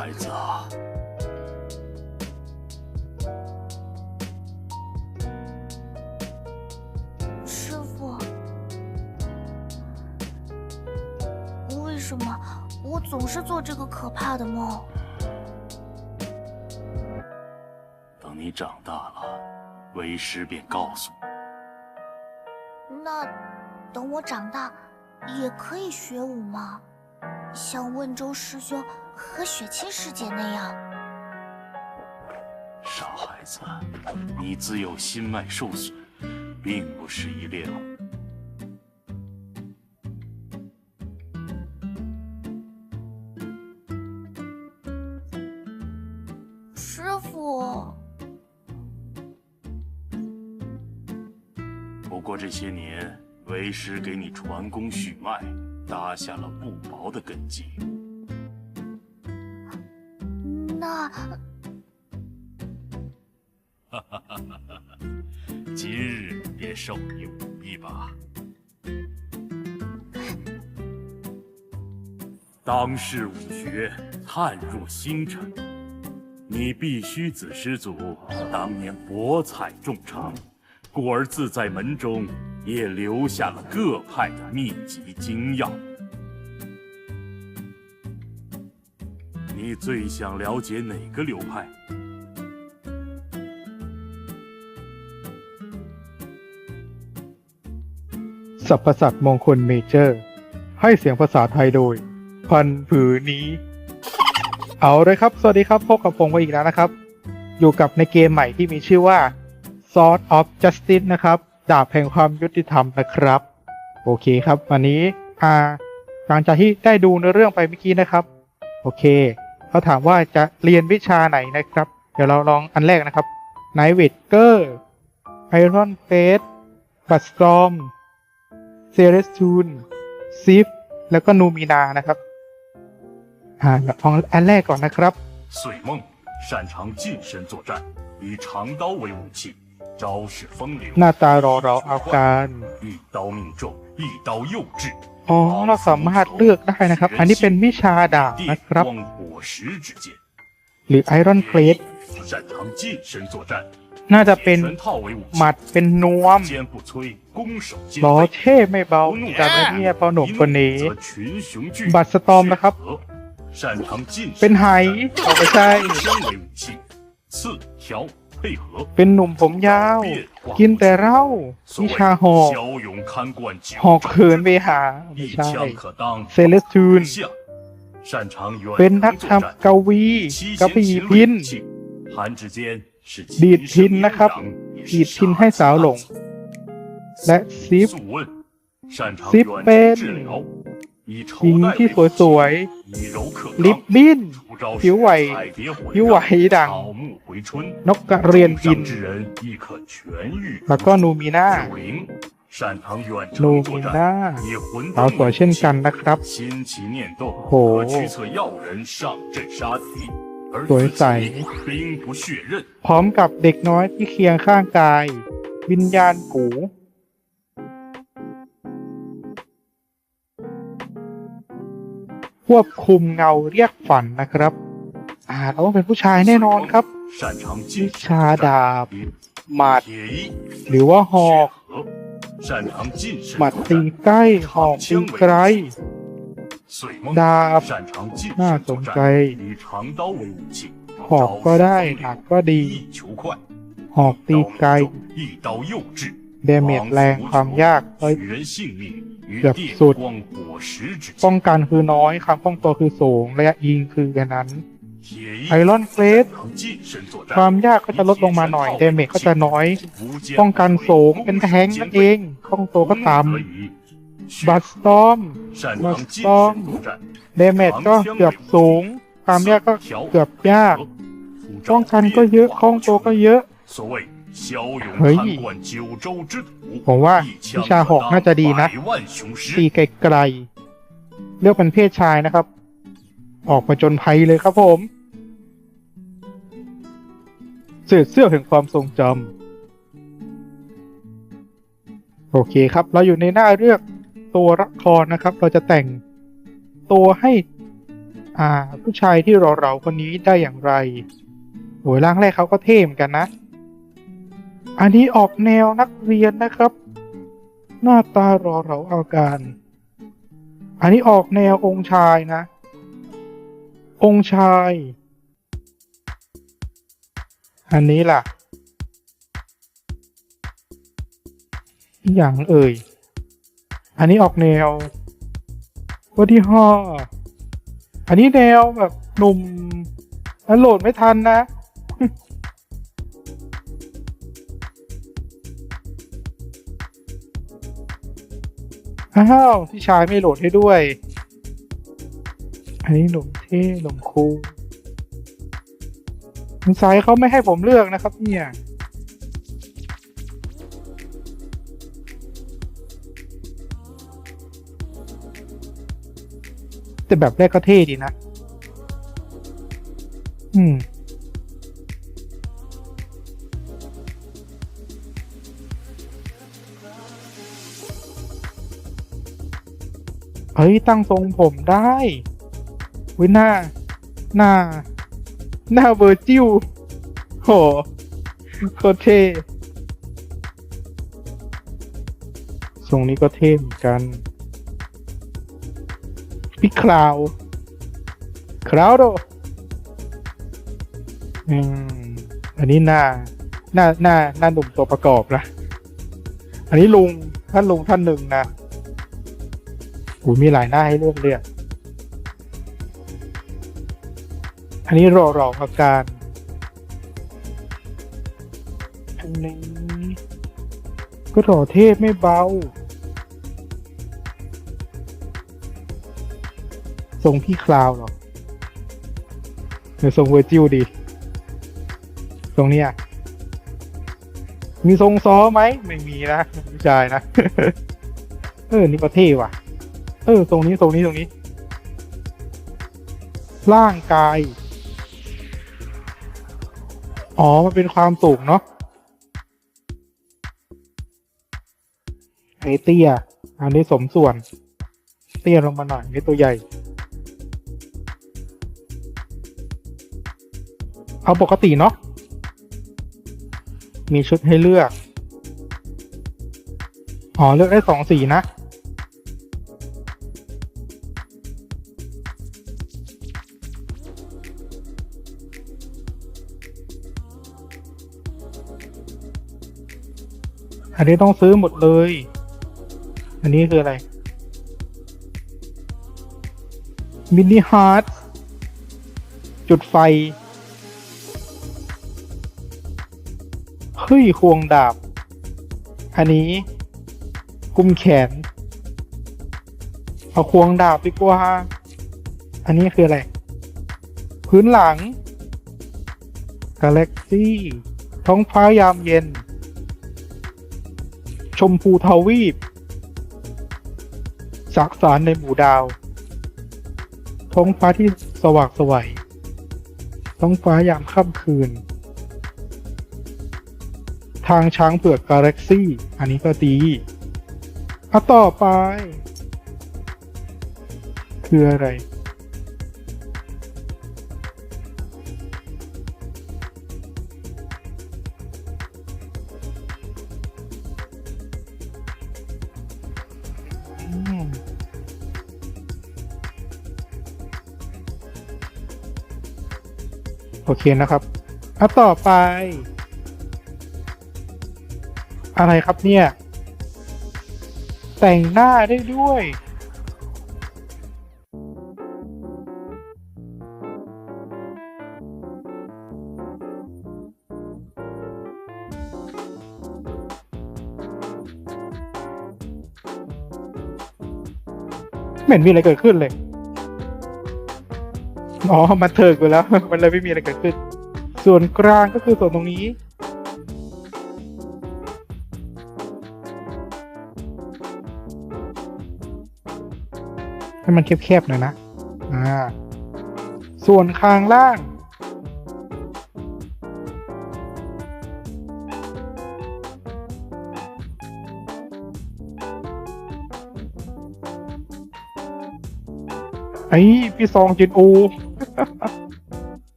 孩子啊，师傅，为什么我总是做这个可怕的梦？等你长大了，为师便告诉你。那等我长大，也可以学武吗？像温州师兄和雪清师姐那样？傻孩子，你自幼心脉受损，并不适宜练武。师傅，不过这些年，为师给你传功续脉，打下了不薄的根基。那哈哈哈今日便授你武艺吧。当世武学，灿若星辰。你必须子师祖当年博采众长，故而自在门中也留下了各派的秘籍精要。你最想了解哪个流派？สัพพสัตมงคลเมเจอร์ ให้เสียงภาษาไทยโดย พันผือนี้ เอาเลยครับ สวัสดีครับพบกับผมกันอีกแล้วนะครับ อยู่กับในเกมใหม่ที่มีชื่อว่า Sword of Justice นะครับ ดาบแห่งความยุติธรรมนะครับ โอเคครับ วันนี้อ่าหลังจากที่ได้ดูในเรื่องไปเมื่อกี้นะครับ โอเคเขาถามว่าจะเรียนวิชาไหนนะครับ เดี๋ยวเราลองอันแรกนะครับ Night w i t เกอร์ไอรอนเฟสบัตสตรอม เซเรสทูนซิฟ แล้วก็นูมีนานะครับ อ่าเอาอันแรกก่อนนะครับ 岁梦擅长近身作战，以长刀为武器， 招式风流， หน้าตารอเราเอาการ 一刀命中，一刀诱致。 อ๋อ เราสามารถเลือกได้นะครับ อันนี้เป็นวิชาดาบ 电 นะครับ 光果实之剑， หรือไอรอนเ a ส 擅长近身作战， น่าจะเป็น 拳套为武 หมัด 器， เป็นนวม 坚不摧，攻守兼 ล้อ 备。 เท่ไม่เบาจำไว้เนี่ยพอหนุ่ม 一 คนนี้ 则群雄聚 บัตรสตอมนะครับ 血河擅长近身 เป็นไหเอาไปใช่ 枪为武器，刺条配合。 เป็นหนุ่มผมยาว กินแต่เหล้าวิชาหอกหอกเขินเวหาไม่ใช่เซเลสทูนเป็นนักทำกวีกับปี่พินดีดพินนะครับดีดพินให้สาวหลง และซิฟซิฟเป็นหญิงที่สวยๆลิบบิ้น ผิวไหวผิวไหวดัง นกกระเรียนกิน แล้วก็นูมีนานูมีนาสาวสวยเช่นกันนะครับโหสวยใส พร้อมกับเด็กน้อยที่เคียงข้างกาย วิญญาณกู ควบคุมเงาเรียกฝันนะครับ อ่าเราต้องเป็นผู้ชายแน่นอนครับวิชาดาบหมัด หรือว่าหอกหมัดตีใกล้หอกตีไกลดาบน่าสนใจหอกก็ได้หนักก็ดี หอกตีไกล เดเมจแรงความยากเอ้ยเกือบสุด ป้องกันคือน้อยความคล่องตัวคือสูง ระยะยิงคือแค่นั้นไอรอนเกรดความยากก็จะลดลงมาหน่อยเดเมจก็จะน้อย ป้องกันสูงเป็นแทงนั่นเองข้องตัวก็ต่ำบัตสตอมบัตสตอมเดเมจก็เกือบสูง ความยากก็เกือบยาก ป้องกันก็เยอะข้องตัวก็เยอะ 骁勇 เฮ้ย 看惯九州之土， ผมว่า 一 วิ 枪 ชาหอกน่าจะดีนะ 百万雄 ตี 师。 ไกลๆเลือกเป็นเพศชายนะครับ ออกมาจนภัยเลยครับผม เศษเสื้อแห่งความทรงจำโอเคครับ เราอยู่ในหน้าเลือกตัวละครนะครับ เราจะแต่งตัวให้ อ่า ผู้ชายที่รอเราคนนี้ได้อย่างไรโหยร่างแรกเขาก็เท่เหมือนกันนะ อันนี้ออกแนวนักเรียนนะครับ หน้าตารอเราอาการ อันนี้ออกแนวองค์ชายนะ องค์ชาย อันนี้ล่ะ อย่างเอ่ย อันนี้ออกแนววัที่ห้าอันนี้แนวแบบหนุ่มแล้วโหลดไม่ทันนะ อ้าวพี่ชายไม่โหลดให้ด้วย อันนี้หนุ่มเท่หนุ่มคูลสงสัยเขาไม่ให้ผมเลือกนะครับ เนี่ยแต่แบบแรกก็เท่ดีนะ อืม เฮ้ยตั้งทรงผมได้วิหน้า หน้า หน้าเวอร์จิวโหโคตรเท่ทรงนี้ก็เท่เหมือนกันพี่คลาวคลาวโดอืมอันนี้หน้า หน้าหน้าหน้าหนุ่มตัวประกอบนะ อันนี้ลุงท่านลุงท่านหนึ่งนะ อ้ยมีหลายหน้าให้เลือกเลือก อันนี้รอรออาการ อันนี้ก็รอเทพไม่เบา ทรงพี่คลาวหรอหรือทรงเวอร์จิวดีทรงเนี้ยมีทรงซ้อไหม ไม่มีนะไม่ใช่นะ เออ นี่ก็เท่ว่ะ ออตรงนี้ตรงนี้ตรงนี้ ร่างกาย อ๋อ มันเป็นความสูงเนาะไอเตี้ย อันนี้สมส่วน เตี้ยลงมาหน่อยนี่ตัวใหญ่ เอาปกติเนาะ มีชุดให้เลือก อ๋อ เลือกได้สองสีนะ อันนี้ต้องซื้อหมดเลย อันนี้คืออะไร มินิฮาร์ดจุดไฟ เฮ้ยควงดาบ อันนี้ กุมแขน เอาควงดาบดีกว่า อันนี้คืออะไร พื้นหลังกาแล็กซี่ ท้องฟ้ายามเย็น ชมพูทวีปสักสารในหมู่ดาว ท้องฟ้าที่สว่างไสวัยท้องฟ้ายามค่ำคืน ทางช้างเผือกกาแล็กซี่ อันนี้ก็ดีเอาต่อไป คืออะไร โอเคนะครับเอาต่อไป อะไรครับเนี่ย แต่งหน้าได้ด้วยไม่เห็นมีอะไรเกิดขึ้นเลย อ๋อ มันเถิกไปแล้ว มันเลยไม่มีอะไรเกิดขึ้น ส่วนกลางก็คือส่วนตรงนี้ ให้มันแคบๆหน่อยนะ อ่า ส่วนข้างล่าง ไอ้พี่ซองจินอู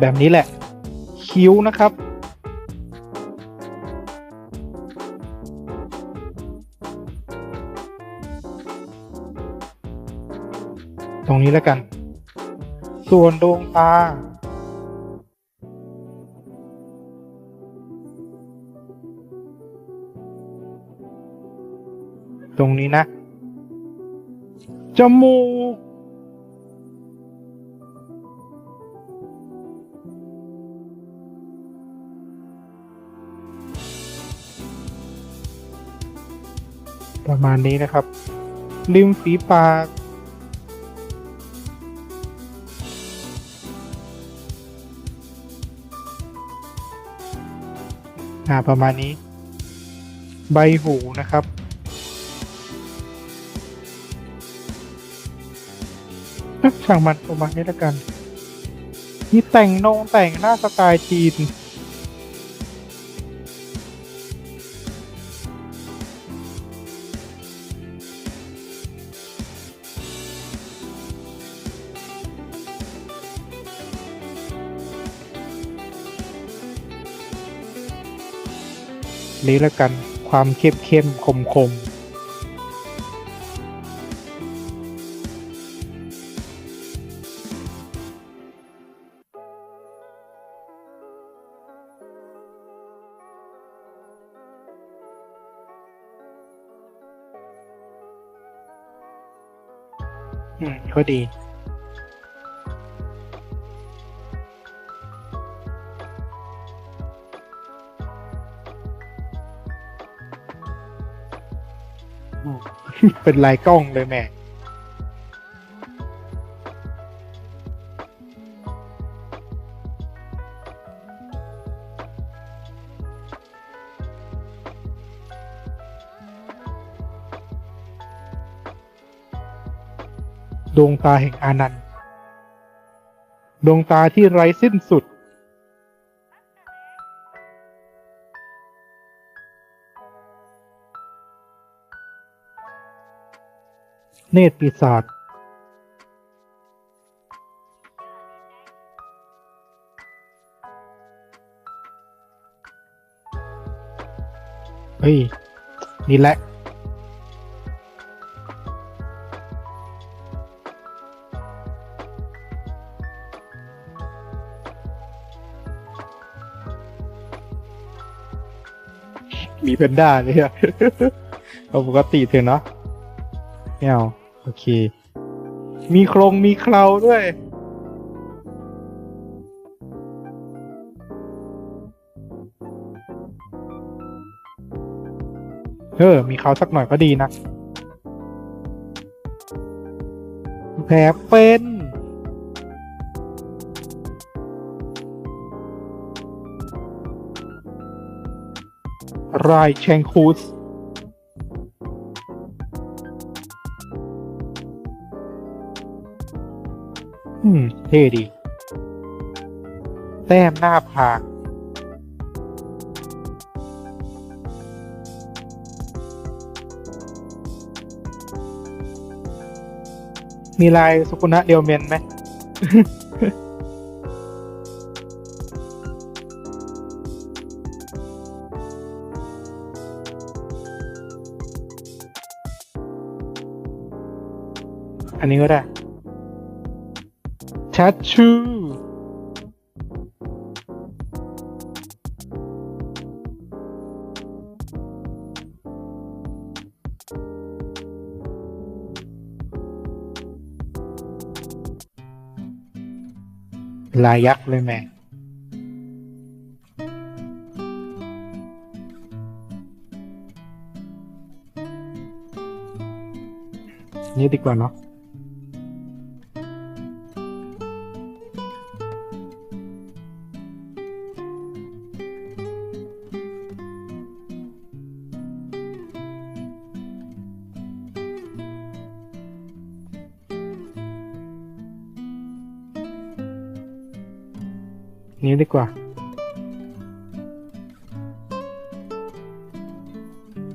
แบบนี้แหละ คิ้วนะครับ ตรงนี้แล้วกัน ส่วนดวงตาตรงนี้นะ จมูก ประมาณนี้นะครับ ริมฝีปาก อ่า ประมาณนี้ ใบหูนะครับ ช่างมันประมาณนี้แล้วกัน มีแต่งนงแต่งหน้าสไตล์จีน นี้แล้วกัน ความเข้มเข้มคมคมอืมก็ดี เป็นลายกล้องเลยแม่ดวงตาแห่งอานันต์ ดวงตาที่ไร้สิ้นสุด เนตรปีศาจเฮ้ย นี่แหละ มีเพนด้าเลยอะเอาปกติเถอะเนาะไม่เอา โอเค มีโครงมีเคราด้วย เออ มีเขาสักหน่อยก็ดีนะ แผลเป็นรายแชงคูส อืม เท่ดี แต้มหน้าผากมีลายสุกุนะเดียวเมนไหม อันนี้ก็ได้ ชัดชูลายยัก กว่า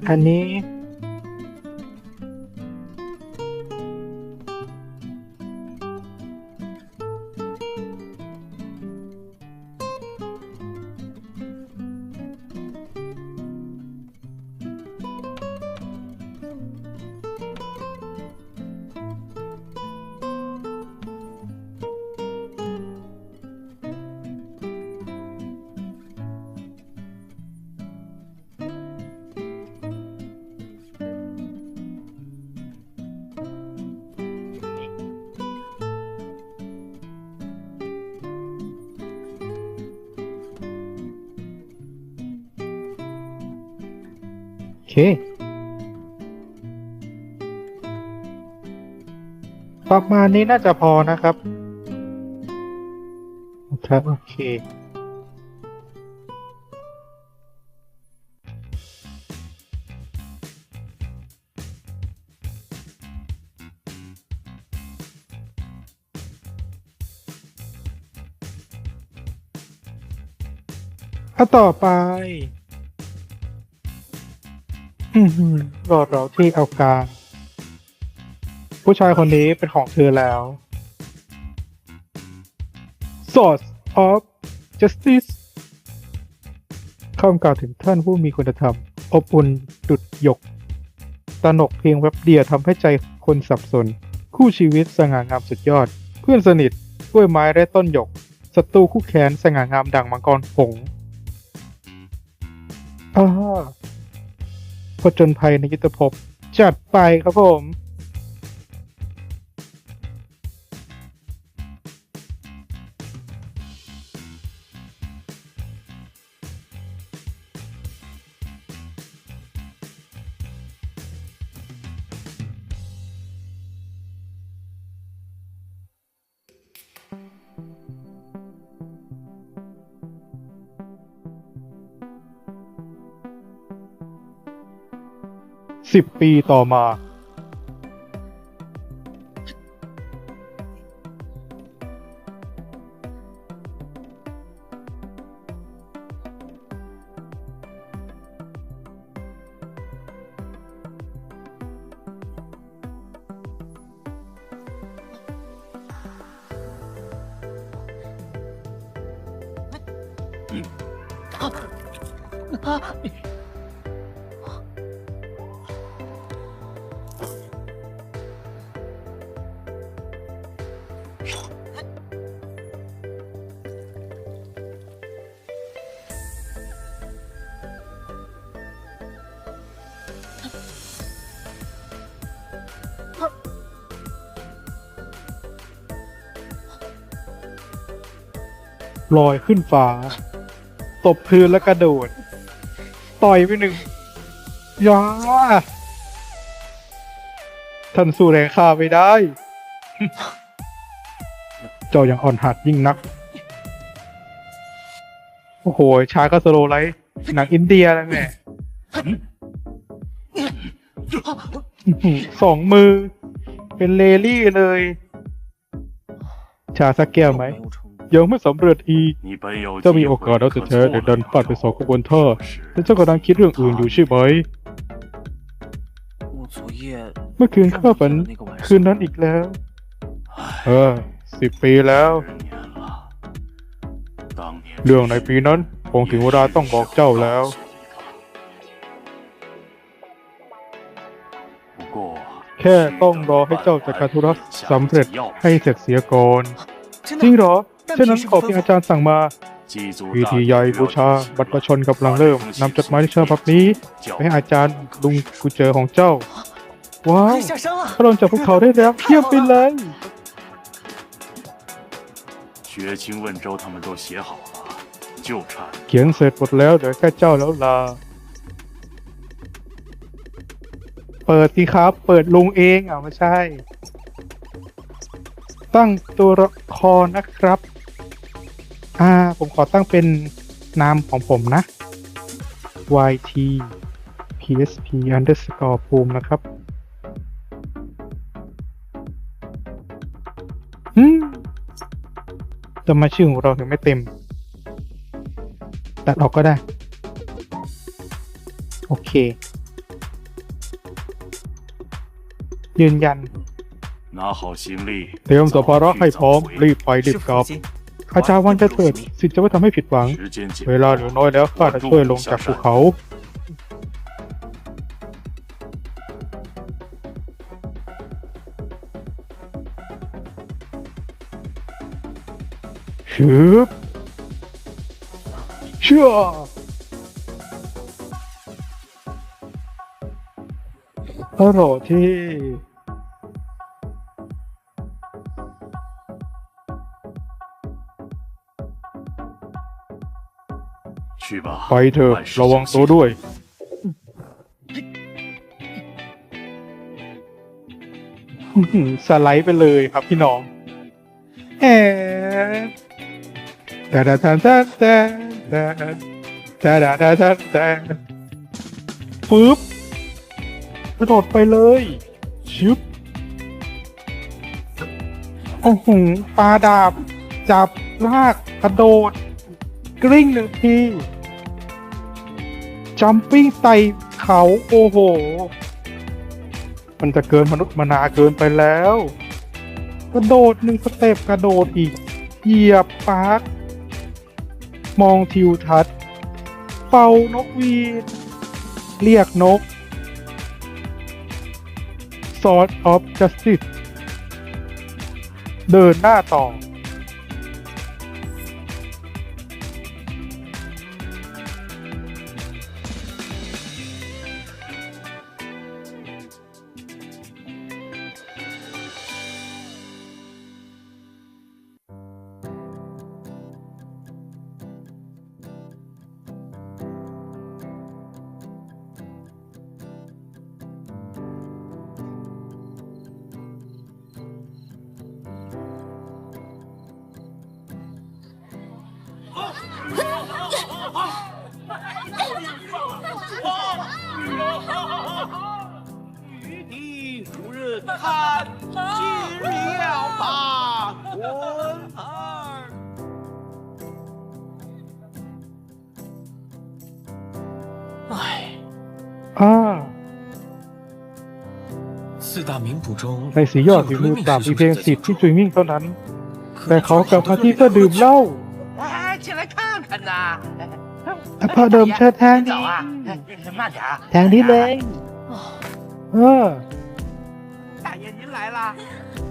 อันนี้ ประมาณนี้น่าจะพอนะครับครับโอเคถ้าต่อไปอือหือรอเราที่เอาการ ผู้ชายคนนี้เป็นของเธอแล้ว Source of Justice คำกล่าวถึงท่านผู้มีคุณธรรม อบอุ่นดุดหยกตนกเพียงแวบเดียวทำให้ใจคนสับสน คู่ชีวิตสง่างามสุดยอด เพื่อนสนิทกล้วยไม้และต้นหยกศัตรูคู่แค้นสง่างามดังมังกรหงอ่าผจญภัยในยุทธภพจัดไปครับผม สิบปีต่อมา ลอยขึ้นฟ้า ตบพื้นแล้วกระโดด ต่อยไปหนึ่งยาท่านสู้แรงข้าไม่ได้ เจ้ายังอ่อนหัดยิ่งนัก โอ้โหชายก็สโลไลท์หนังอินเดียแล้วแม่สองมือ เป็นเลลี่เลย ชาสักแก้วไหม ยังไม่สำเร็จอีกเจ้ามีโอกาสแล้วแท้ๆแต่ดันพลาดไปสองขบวนเธอและเจ้ากำลังคิดเรื่องอื่นอยู่ใช่ไหมเมื่อคืนข้าฝันคืนนั้นอีกแล้วเออสิบปีแล้ว เรื่องในปีนั้นคงถึงเวลาต้องบอกเจ้าแล้ว แค่ต้องรอให้เจ้าจัดการธุระสำเร็จให้เสร็จเสียก่อนจริงเหรอ เช่นนั้นขอเพียงอาจารย์สั่งมาวิธีใหญ่บูชาบัตรประชนกำลังเริ่มนำจดหมายที่เชิบับนี้ไปให้อาจารย์ลุงกูเจอของเจ้า ว้าวพระงจากพวกเขาได้แล้วเยี่ยมไปเลยเขียนเสร็จหมดแล้วเดี๋ยวแค่เจ้าแล้วล่ะเปิดสิครับ เปิดลุงเองอะไม่ใช่ ตั้งตัวละครนะครับ อ่าผมขอตั้งเป็นนามของผมนะ yt psp underscore ภูมินะครับฮึมทำไมชื่อของเราถึงไม่เต็ม ตัดออกก็ได้ โอเค ยืนยันเตรียมตัวพอรอให้พร้อม รีบไปรีบกลับ อาจารย์วันจะเถิดสิจะไม่ทำให้ผิดหวัง เวลาเหลือน้อยแล้วข้าจะช่วยลงจากภูเขา ชืบเชื่อฮัลโหที่ ไปเถอะระวังตด้วย สไลด์ไปเลยครับพี่น้องแอบแต่แต่แต่แต่แต่แต่แต่แต่แต่ปึ๊บกระโดดไปเลยชิบโอ้โหปลาดาบ จับลากกระโดด กริ้งหนึ่งที จัมปิ้งไต่เขาโอ้โห มันจะเกินมนุษย์มนาเกินไปแล้ว กระโดดหนึ่งสเต็ปกระโดดอีก เหยียบปาร์คมองทิวทัศน์ เป่านกหวีดเรียกนก Sword of Justice เดินหน้าต่อ 余地如日看尽了吧，魂儿。 唉， อ่า 四大名捕中 ในสียอดฝีมือปราบมีเพียงสิทธิ์ที่จุยมิ่งเท่านั้น แต่เขากลับมาที่เพื่อดื่มเหล้า 哎，进来看看呐！ แต่พอเดิมเชิดแทง 早 นี้ 啊，慢点啊。 แทงนี้เลยเออ 大爷您来了，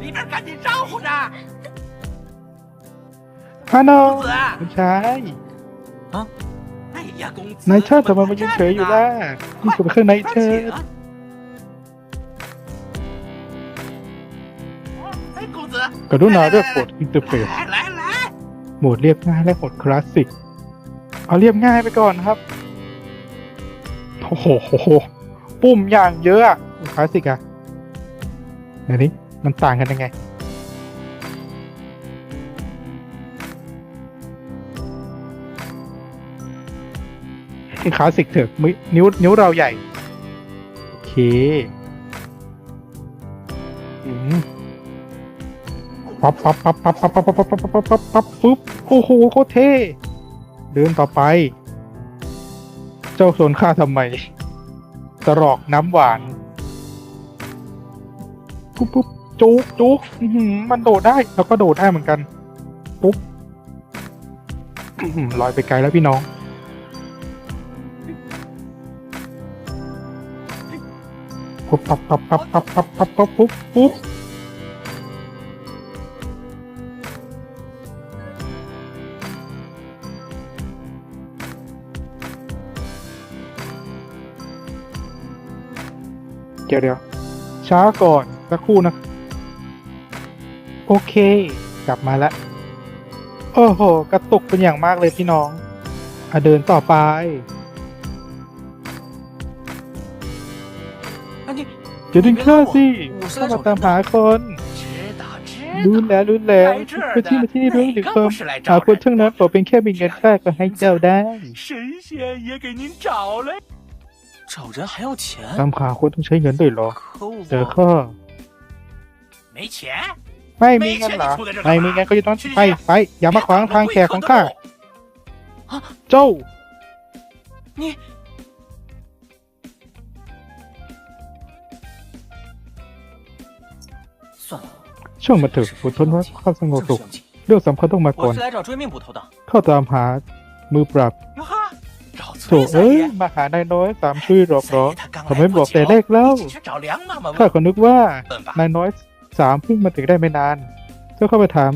里边赶紧招呼着。 ฮานอ 公子， คุณชาย 哎呀，公子， นายเชิดทำไมมายืนเฉยอยู่ล่ะนี่คือไปข้างใน 快 เชิด 请。哎，公子， กรุณาเลือกโหมดอินเตอร์เฟซ 来来来， โหมดเรียบง่ายและโหมดคลาสสิก เอาเรียบง่ายไปก่อนครับ โอ้โห ปุ่มอย่างเยอะคลาสสิกอะไหนนี่มันต่างกันยังไง คลาสสิกเถอะมินิ้วนิ้วเราใหญ่ โอเคอืมปั๊บปั๊บปั๊บปั๊บปั๊บปั๊บปั๊บปั๊บปั๊บปั๊บปั๊บปุ๊บโอ้โหโคตรเท่ เดินต่อไป เจ้าสนข้าทำไมตรอกน้ำหวานปุ๊บปุ๊บจุกจุกมันโดดได้ แล้วก็โดดได้เหมือนกันปุ๊บลอยไปไกลแล้วพี่น้อง ปุ๊บปั๊บปั๊บปั๊บปั๊บปั๊บปั๊บปั๊บปุ๊บ เดี๋ยวเดี๋ยวช้าก่อน สักครู่นะ โอเค กลับมาแล้ว โอ้โห กระตุกเป็นอย่างมากเลยพี่น้องอะเดินต่อไปเดินยวดึงข้าสิข้ามาตามหาคนรู้แล้วรู้แล้วไปที่มาที่นี่ด้วยหรือเพิ่มหาคนทั้งนั้นบอเป็นแค่บินเงินแรกก็ให้เจ้าได้ 找来，找人还要钱 ตามหาคนต้องใช้เงินด้วยเหรอ 可 เจอ 我 ข้อ 没钱。 ไม่มีเงินเหรอ ไม่มีเงินก็จะต้องไปไป อย่ามาขวางทางแขกของข้า เจ้า 你算了， ช่วงมาเถอะอดทนไว้ความสงบ 这 สุ 么 ข 相近。 เรื่องสำคัญต้องมาก่อ 我 น 是来找追命捕头的。 เข้าตามหามือปราบ 哟哈，找 โถเอ้ยมาหานายน้อยตามชื่อหรอกหรอผมไม่บอกแต่แรกแล้วข้าก็นึกว่านายน้อยสามพึ่งมาถึงได้ไม่นานก็เข้าไปถาม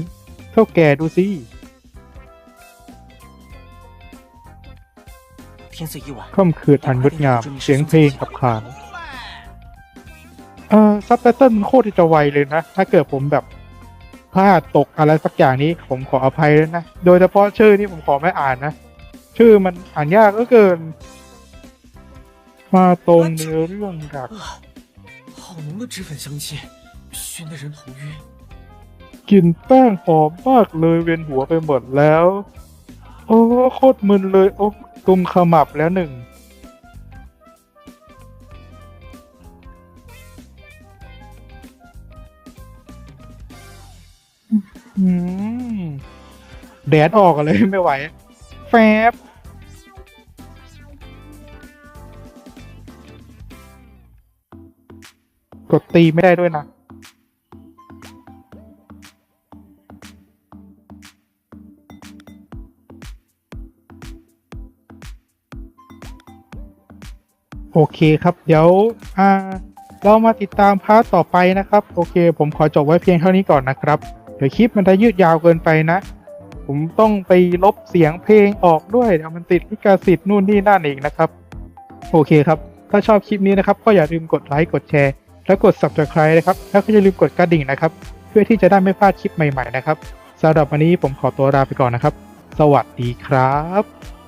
เท่าแก่ดูสิค่มคืนอันงดงาม เสียงเพลงขับขานเอ่อซับไตเติ้ลมันโคตรจะไวเลยนะ ถ้าเกิดผมแบบพลาดตกอะไรสักอย่างนี้ ผมขออภัยแล้วนะ โดยเฉพาะชื่อนี่ผมขอไม่อ่านนะ ชื่อมันอ่านยากเหลือเกิน มาตรงเนื้อเรื่องหลัก 好浓的脂粉香气， 熏得人头晕。 กลิ่นแป้งหอมมากเลยเวียนหัวไปหมดแล้ว โอ้โคตรมึนเลย โอ้กุมขมับแล้วหนึ่ง อืมแดดออกอะเลย ไม่ไหว แฟบ กดตีไม่ได้ด้วยนะโอเคครับ เดี๋ยวอ่าเรามาติดตามพาร์ทต่อไปนะครับ โอเค ผมขอจบไว้เพียงเท่านี้ก่อนนะครับ เดี๋ยวคลิปมันจะยืดยาวเกินไปนะ ผมต้องไปลบเสียงเพลงออกด้วยเดี๋ยวมันติดลิขสิทธิ์นู่นนี่นั่นอีกนะครับ โอเคครับ ถ้าชอบคลิปนี้นะครับ ก็อย่าลืมกดไลค์กดแชร์ แล้วกด subscribe นะครับ แล้วก็อย่าลืมกดกระดิ่งนะครับ เพื่อที่จะได้ไม่พลาดคลิปใหม่ๆนะครับสำหรับวันนี้ผมขอตัวลาไปก่อนนะครับ สวัสดีครับ